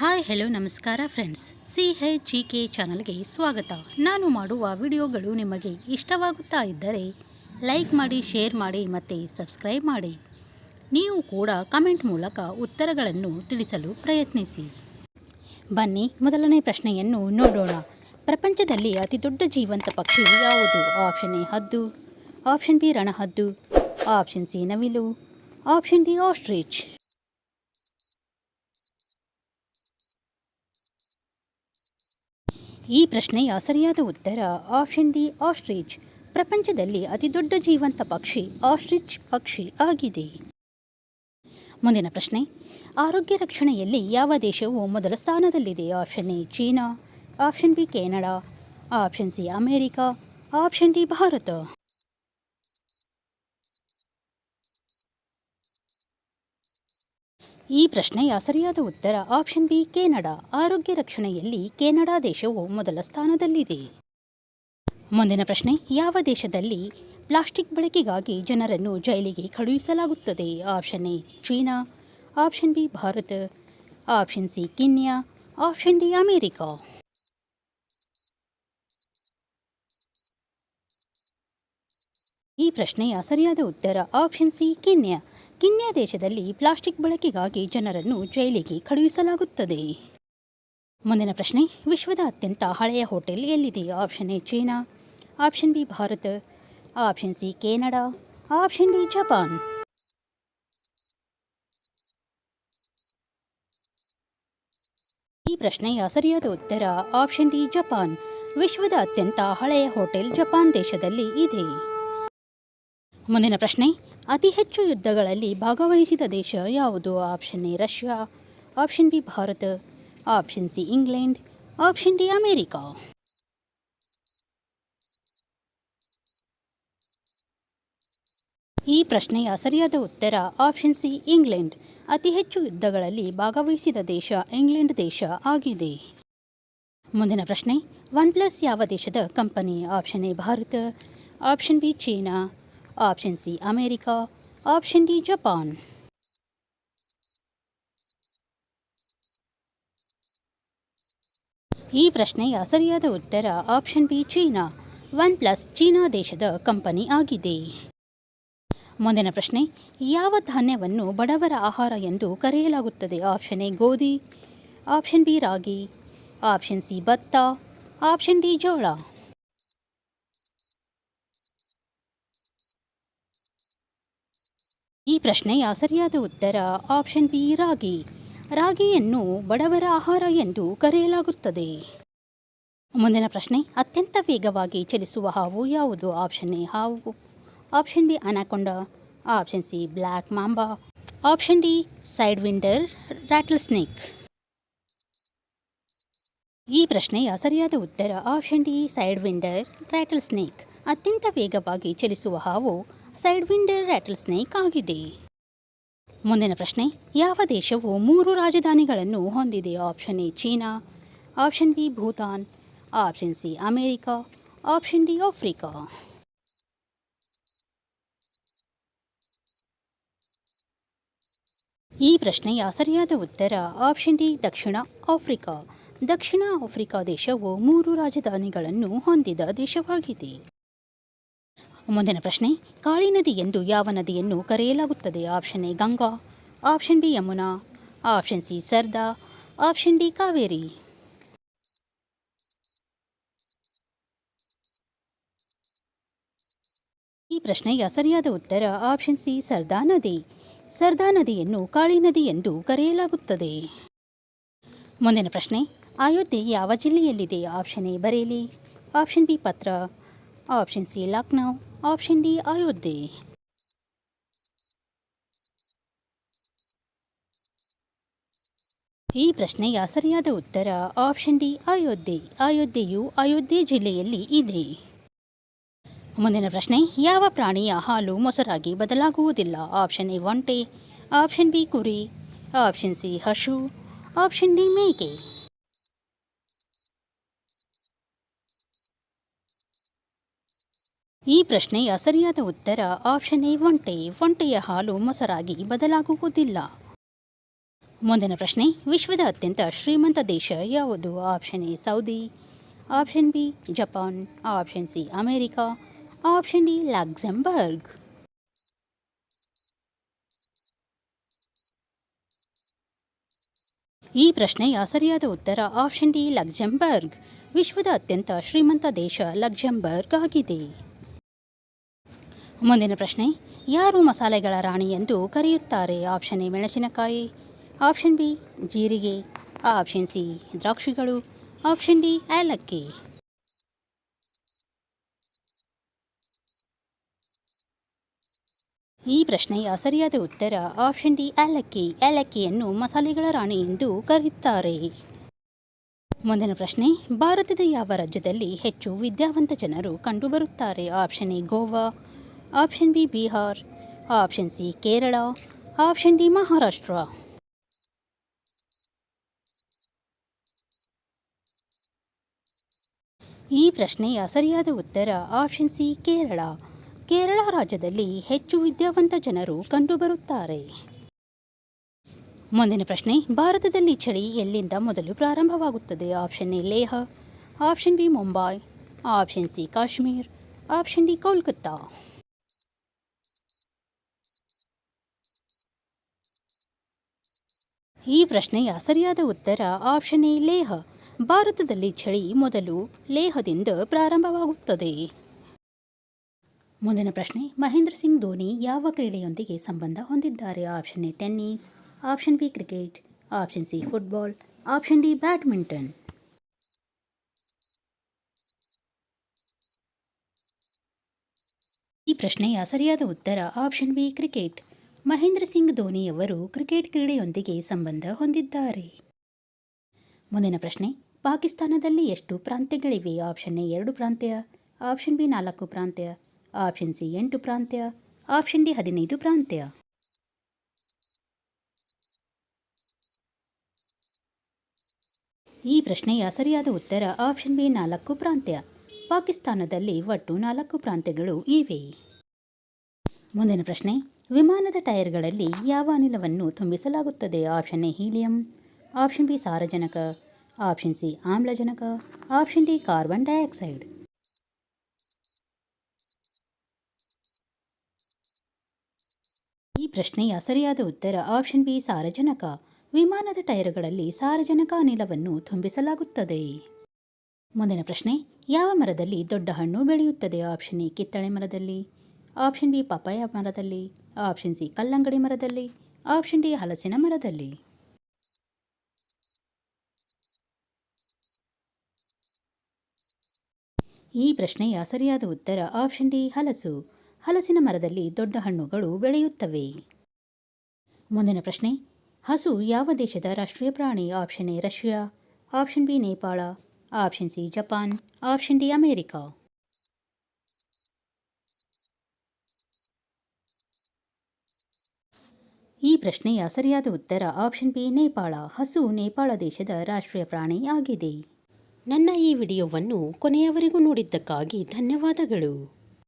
Hi, hello, ನಮಸ್ಕಾರ friends. C H G K ಚಾನಲ್ಗೆ ಸ್ವಾಗತ. ನಾನು ಮಾಡುವ ವಿಡಿಯೋಗಳು ನಿಮಗೆ ಇಷ್ಟವಾಗುತ್ತಾ ಇದ್ದರೆ ಲೈಕ್ ಮಾಡಿ, ಶೇರ್ ಮಾಡಿ ಮತ್ತು ಸಬ್ಸ್ಕ್ರೈಬ್ ಮಾಡಿ. ನೀವು ಕೂಡ ಕಮೆಂಟ್ ಮೂಲಕ ಉತ್ತರಗಳನ್ನು ತಿಳಿಸಲು ಪ್ರಯತ್ನಿಸಿ. ಬನ್ನಿ, ಮೊದಲನೇ ಪ್ರಶ್ನೆಯನ್ನು ನೋಡೋಣ. ಪ್ರಪಂಚದಲ್ಲಿ ಅತಿ ದೊಡ್ಡ ಜೀವಂತ ಪಕ್ಷಿ ಯಾವುದು? ಆಪ್ಷನ್ ಎ, ಹದ್ದು. ಆಪ್ಷನ್ ಬಿ, ರಣಹದ್ದು. ಆಪ್ಷನ್ ಸಿ, ನವಿಲು. Option D, ostrich. ಈ ಪ್ರಶ್ನೆಯ ಸರಿಯಾದ ಉತ್ತರ ಆಪ್ಷನ್ ಡಿ ಆಸ್ಟ್ರಿಚ್ ಪ್ರಪಂಚದಲ್ಲಿ ಅತಿದೊಡ್ಡ ಜೀವಂತ ಪಕ್ಷಿ ಆಸ್ಟ್ರಿಚ್ ಪಕ್ಷಿ ಆಗಿದೆ. ಮುಂದಿನ ಪ್ರಶ್ನೆ, ಆರೋಗ್ಯ ರಕ್ಷಣೆಯಲ್ಲಿ ಯಾವ ದೇಶವು ಮೊದಲ ಸ್ಥಾನದಲ್ಲಿದೆ? Option A China. Option B Canada. Option C America. Option D Bharat. ಈ ಪ್ರಶ್ನೆಯ ಸರಿಯಾದ ಉತ್ತರ ಆಪ್ಷನ್ ಬಿ, ಕೆನಡಾ. ಆರೋಗ್ಯ ರಕ್ಷಣೆಯಲ್ಲಿ ಕೆನಡಾ ದೇಶವು ಮೊದಲ ಸ್ಥಾನದಲ್ಲಿದೆ. ಮುಂದಿನ ಪ್ರಶ್ನೆ, ಯಾವ ದೇಶದಲ್ಲಿ ಪ್ಲಾಸ್ಟಿಕ್ ಬಳಕೆಗಾಗಿ ಜನರನ್ನು ಜೈಲಿಗೆ ಕಳುಹಿಸಲಾಗುತ್ತದೆ? Option A, China. Option B, Bharat. Option C, Kenya. Option D, America. ಈ ಪ್ರಶ್ನೆಯ ಸರಿಯಾದ ಉತ್ತರ ಆಪ್ಷನ್ ಸಿ, ಕಿನ್ಯಾ. ಕಿನ್ಯಾ ದೇಶದಲ್ಲಿ ಪ್ಲಾಸ್ಟಿಕ್ ಬಳಕೆಗಾಗಿ ಜನರನ್ನು ಜೈಲಿಗೆ ಕಳುಹಿಸಲಾಗುತ್ತದೆ. ಮುಂದಿನ ಪ್ರಶ್ನೆ ವಿಶ್ವದ ಅತ್ಯಂತ ಹಳೆಯ ಹೋಟೆಲ್ ಎಲ್ಲಿದೆ? Option A, China. Option B, Bharat. Option C, Canada. Option D, Japan. ಈ ಪ್ರಶ್ನೆಯ ಸರಿಯಾದ ಉತ್ತರ ಆಪ್ಷನ್ ಡಿ, ಜಪಾನ್. ವಿಶ್ವದ ಅತ್ಯಂತ ಹಳೆಯ ಹೋಟೆಲ್ ಜಪಾನ್ ದೇಶದಲ್ಲಿ ಇದೆ. ಮುಂದಿನ ಪ್ರಶ್ನೆ, ಅತಿ ಹೆಚ್ಚು ಯುದ್ಧಗಳಲ್ಲಿ ಭಾಗವಹಿಸಿದ ದೇಶ ಯಾವುದು? Option A, Russia. Option B, Bharat. Option C, England. Option D, America. ಈ ಪ್ರಶ್ನೆಯ ಸರಿಯಾದ ಉತ್ತರ ಆಪ್ಷನ್ ಸಿ, ಇಂಗ್ಲೆಂಡ್. ಅತಿ ಹೆಚ್ಚು ಯುದ್ಧಗಳಲ್ಲಿ ಭಾಗವಹಿಸಿದ ದೇಶ ಇಂಗ್ಲೆಂಡ್ ದೇಶ ಆಗಿದೆ. ಮುಂದಿನ ಪ್ರಶ್ನೆ, ಒನ್ ಪ್ಲಸ್ ಯಾವ ದೇಶದ company? Option A, Bharat. Option B, China. Option C America option D Japan ಈ ಪ್ರಶ್ನೆಯ ಸರಿಯಾದ ಉತ್ತರ option B China OnePlus China ದೇಶದ ಕಂಪನಿ ಆಗಿದೆ. ಮುಂದಿನ ಪ್ರಶ್ನೆ, ಯಾವ ಧಾನ್ಯವನ್ನು ಬಡವರ ಆಹಾರ ಎಂದು ಕರೆಯಲಾಗುತ್ತದೆ? ಆಪ್ಷನ್ ಎ ಗೋಧಿ. ಆಪ್ಷನ್ ಬಿ ರಾಗಿ. ಆಪ್ಷನ್ ಸಿ ಭತ್ತ. ಆಪ್ಷನ್ ಡಿ ಜೋಳ. ಈ ಪ್ರಶ್ನೆಯ ಸರಿಯಾದ ಉತ್ತರ ಆಪ್ಷನ್ ಬಿ, ರಾಗಿ. ರಾಗಿಯನ್ನು ಬಡವರ ಆಹಾರ ಎಂದು ಕರೆಯಲಾಗುತ್ತದೆ. ಮುಂದಿನ ಪ್ರಶ್ನೆ, ಅತ್ಯಂತ ವೇಗವಾಗಿ ಚಲಿಸುವ ಹಾವು ಯಾವುದು? ಆಪ್ಷನ್ ಎ, ಹಾವು. Option B, anaconda. Option C black mamba. Option D, sidewinder rattlesnake ಈ ಪ್ರಶ್ನೆಯ ಸರಿಯಾದ ಉತ್ತರ option D, sidewinder rattlesnake ಅತ್ಯಂತ ವೇಗವಾಗಿ ಚಲಿಸುವ ಹಾವು ಸೈಡ್ ವಿಂಡರ್ ರ್ಯಾಟಲ್ ಸ್ನೇಕ್ ಆಗಿದೆ. ಮುಂದಿನ ಪ್ರಶ್ನೆ, ಯಾವ ದೇಶವು ಮೂರು ರಾಜಧಾನಿಗಳನ್ನು ಹೊಂದಿದೆ? Option A, China. Option B, Bhutan. Option C, America. Option D, Africa. ಈ ಪ್ರಶ್ನೆಯ ಸರಿಯಾದ ಉತ್ತರ ಆಪ್ಷನ್ ಡಿ, ದಕ್ಷಿಣ ಆಫ್ರಿಕಾ. ದಕ್ಷಿಣ ಆಫ್ರಿಕಾ ದೇಶವು ಮೂರು ರಾಜಧಾನಿಗಳನ್ನು ಹೊಂದಿದ ದೇಶವಾಗಿದೆ. ಮುಂದಿನ ಪ್ರಶ್ನೆ, ಕಾಳಿ ನದಿ ಎಂದು ಯಾವ ನದಿಯನ್ನು ಕರೆಯಲಾಗುತ್ತದೆ? Option A, Ganga, option B, Yamuna, option C, Sarda, option D, Kaveri. ಈ ಪ್ರಶ್ನೆಯ ಸರಿಯಾದ ಉತ್ತರ ಆಪ್ಷನ್ ಸಿ, ಸರ್ದಾ ನದಿ. ಸರ್ದಾ ನದಿಯನ್ನು ಕಾಳಿ ನದಿ ಎಂದು ಕರೆಯಲಾಗುತ್ತದೆ. ಮುಂದಿನ ಪ್ರಶ್ನೆ, ಅಯೋಧ್ಯೆ ಯಾವ ಜಿಲ್ಲೆಯಲ್ಲಿದೆ? Option A, Bareilly, option B, ಪತ್ರ, option C, Lucknow option D Ayodhya ಈ ಪ್ರಶ್ನೆಯ ಸರಿಯಾದ ಉತ್ತರ ಆಪ್ಷನ್ ಡಿ ಅಯೋಧ್ಯೆ ಅಯೋಧ್ಯೆಯು ಅಯೋಧ್ಯೆ ಜಿಲ್ಲೆಯಲ್ಲಿ ಇದೆ. ಮುಂದಿನ ಪ್ರಶ್ನೆ, ಯಾವ ಪ್ರಾಣಿಯ ಹಾಲು ಮೊಸರಾಗಿ ಬದಲಾಗುವುದಿಲ್ಲ? ಆಪ್ಷನ್ ಎ ಒಂಟೆ. ಆಪ್ಷನ್ ಬಿ ಕುರಿ. ಆಪ್ಷನ್ ಸಿ ಹಸು. ಆಪ್ಷನ್ ಡಿ ಮೇಕೆ. ಈ ಪ್ರಶ್ನೆಯ ಸರಿಯಾದ ಉತ್ತರ ಆಪ್ಷನ್ ಎ ಒಂಟೆ. ಒಂಟೆಯ ಹಾಲು ಮೊಸರಾಗಿ ಬದಲಾಗುವುದಿಲ್ಲ. ಮುಂದಿನ ಪ್ರಶ್ನೆ, ವಿಶ್ವದ ಅತ್ಯಂತ ಶ್ರೀಮಂತ ದೇಶ ಯಾವುದು? Option A Saudi. Option B Japan. Option C America. Option D Luxembourg. ಈ ಪ್ರಶ್ನೆಯ ಸರಿಯಾದ ಉತ್ತರ ಆಪ್ಷನ್ ಡಿ ಲಕ್ಸೆಂಬರ್ಗ್. ವಿಶ್ವದ ಅತ್ಯಂತ ಶ್ರೀಮಂತ ದೇಶ ಲಕ್ಸೆಂಬರ್ಗ್ ಆಗಿದೆ. ಮುಂದಿನ ಪ್ರಶ್ನೆ, ಯಾರು ಮಸಾಲೆಗಳ ರಾಣಿ ಎಂದು ಕರೆಯುತ್ತಾರೆ? ಆಪ್ಷನ್ ಎ, ಮೆಣಸಿನಕಾಯಿ. ಆಪ್ಷನ್ ಬಿ, ಜೀರಿಗೆ. ಆಪ್ಷನ್ ಸಿ, ದ್ರಾಕ್ಷಿಗಳು. ಆಪ್ಷನ್ ಡಿ, ಏಲಕ್ಕಿ. ಈ ಪ್ರಶ್ನೆಯ ಸರಿಯಾದ ಉತ್ತರ ಆಪ್ಷನ್ ಡಿ, ಏಲಕ್ಕಿ. ಏಲಕ್ಕಿಯನ್ನು ಮಸಾಲೆಗಳ ರಾಣಿ ಎಂದು ಕರೆಯುತ್ತಾರೆ. ಮುಂದಿನ ಪ್ರಶ್ನೆ, ಭಾರತದ ಯಾವ ರಾಜ್ಯದಲ್ಲಿ ಹೆಚ್ಚು ವಿದ್ಯಾವಂತ ಜನರು ಕಂಡುಬರುತ್ತಾರೆ? Option A, Goa. Option B Bihar option C Kerala option D Maharashtra ಈ ಪ್ರಶ್ನೆಯ ಸರಿಯಾದ ಉತ್ತರ ಆಪ್ಷನ್ ಸಿ ಕೇರಳ ಕೇರಳ ರಾಜ್ಯದಲ್ಲಿ ಹೆಚ್ಚು ವಿದ್ಯಾವಂತ ಜನರು ಕಂಡುಬರುತ್ತಾರೆ. ಮುಂದಿನ ಪ್ರಶ್ನೆ, ಭಾರತದಲ್ಲಿ ಚಳಿ ಎಲ್ಲಿಂದ ಮೊದಲು ಪ್ರಾರಂಭವಾಗುತ್ತದೆ? Option A Leh option B Mumbai option C Kashmir option D Kolkata ಈ ಪ್ರಶ್ನೆಯ ಸರಿಯಾದ ಉತ್ತರ ಆಪ್ಷನ್ ಎ, ಲೇಹ. ಭಾರತದಲ್ಲಿ ಚಳಿ ಮೊದಲು ಲೇಹದಿಂದ ಪ್ರಾರಂಭವಾಗುತ್ತದೆ. ಮುಂದಿನ ಪ್ರಶ್ನೆ, ಮಹೇಂದ್ರ ಸಿಂಗ್ ಧೋನಿ ಯಾವ ಕ್ರೀಡೆಯೊಂದಿಗೆ ಸಂಬಂಧ ಹೊಂದಿದ್ದಾರೆ? Option A, tennis. Option B, cricket. Option C, football. Option D, badminton. ಈ ಪ್ರಶ್ನೆಯ ಸರಿಯಾದ ಉತ್ತರ option B, cricket. Mahendra Singh Dhoni ಅವರು ಕ್ರಿಕೆಟ್ ಕ್ರೀಡೆಯೊಂದಿಗೆ ಸಂಬಂಧ ಹೊಂದಿದ್ದಾರೆ. ಮುಂದಿನ ಪ್ರಶ್ನೆ, ಪಾಕಿಸ್ತಾನದಲ್ಲಿ ಎಷ್ಟು ಪ್ರಾಂತ್ಯಗಳಿವೆ? ಆಪ್ಷನ್ ಎ ಎರಡು ಪ್ರಾಂತ್ಯ, ಆಪ್ಷನ್ ಬಿ ನಾಲ್ಕು ಪ್ರಾಂತ್ಯ, ಆಪ್ಷನ್ ಸಿ ಎಂಟು ಪ್ರಾಂತ್ಯ, ಆಪ್ಷನ್ ಡಿ ಹದಿನೈದು ಪ್ರಾಂತ್ಯ. ಈ ಪ್ರಶ್ನೆಯ ಸರಿಯಾದ ಉತ್ತರ ಆಪ್ಷನ್ ಬಿ ನಾಲ್ಕು ಪ್ರಾಂತ್ಯ, ಪಾಕಿಸ್ತಾನದಲ್ಲಿ ಒಟ್ಟು ನಾಲ್ಕು ಪ್ರಾಂತ್ಯಗಳು ಇವೆ. ಮುಂದಿನ ಪ್ರಶ್ನೆ, ವಿಮಾನದ ಟೈರ್ಗಳಲ್ಲಿ ಯಾವ ಅನಿಲವನ್ನು ತುಂಬಿಸಲಾಗುತ್ತದೆ? Option A, helium. Option B, ಸಾರಜನಕ. ಆಪ್ಷನ್ ಸಿ, ಆಮ್ಲಜನಕ. Option D, carbon dioxide. ಈ ಪ್ರಶ್ನೆಯ ಸರಿಯಾದ ಉತ್ತರ ಆಪ್ಷನ್ ಬಿ, ಸಾರಜನಕ. ವಿಮಾನದ ಟೈರ್ಗಳಲ್ಲಿ ಸಾರಜನಕ ಅನಿಲವನ್ನು ತುಂಬಿಸಲಾಗುತ್ತದೆ. ಮುಂದಿನ ಪ್ರಶ್ನೆ, ಯಾವ ಮರದಲ್ಲಿ ದೊಡ್ಡ ಹಣ್ಣು ಬೆಳೆಯುತ್ತದೆ? ಆಪ್ಷನ್ ಎ, ಕಿತ್ತಳೆ ಮರದಲ್ಲಿ. ಆಪ್ಷನ್ ಬಿ ಪಪ್ಪಾಯ ಮರದಲ್ಲಿ, ಆಪ್ಷನ್ ಸಿ ಕಲ್ಲಂಗಡಿ ಮರದಲ್ಲಿ, ಆಪ್ಷನ್ ಡಿ ಹಲಸಿನ ಮರದಲ್ಲಿ. ಈ ಪ್ರಶ್ನೆಯ ಸರಿಯಾದ ಉತ್ತರ ಆಪ್ಷನ್ ಡಿ ಹಲಸು. ಹಲಸಿನ ಮರದಲ್ಲಿ ದೊಡ್ಡ ಹಣ್ಣುಗಳು ಬೆಳೆಯುತ್ತವೆ. ಮುಂದಿನ ಪ್ರಶ್ನೆ, ಹಸು ಯಾವ ದೇಶದ ರಾಷ್ಟ್ರೀಯ ಪ್ರಾಣಿ? Option A Russia, option B Nepal, option C Japan, option D America. ಈ ಪ್ರಶ್ನೆಯ ಸರಿಯಾದ ಉತ್ತರ ಆಪ್ಷನ್ ಬಿ ನೇಪಾಳ. ಹಸು ನೇಪಾಳ ದೇಶದ ರಾಷ್ಟ್ರೀಯ ಪ್ರಾಣಿ ಆಗಿದೆ. ನನ್ನ ಈ ವಿಡಿಯೋವನ್ನು ಕೊನೆಯವರೆಗೂ ನೋಡಿದ್ದಕ್ಕಾಗಿ ಧನ್ಯವಾದಗಳು.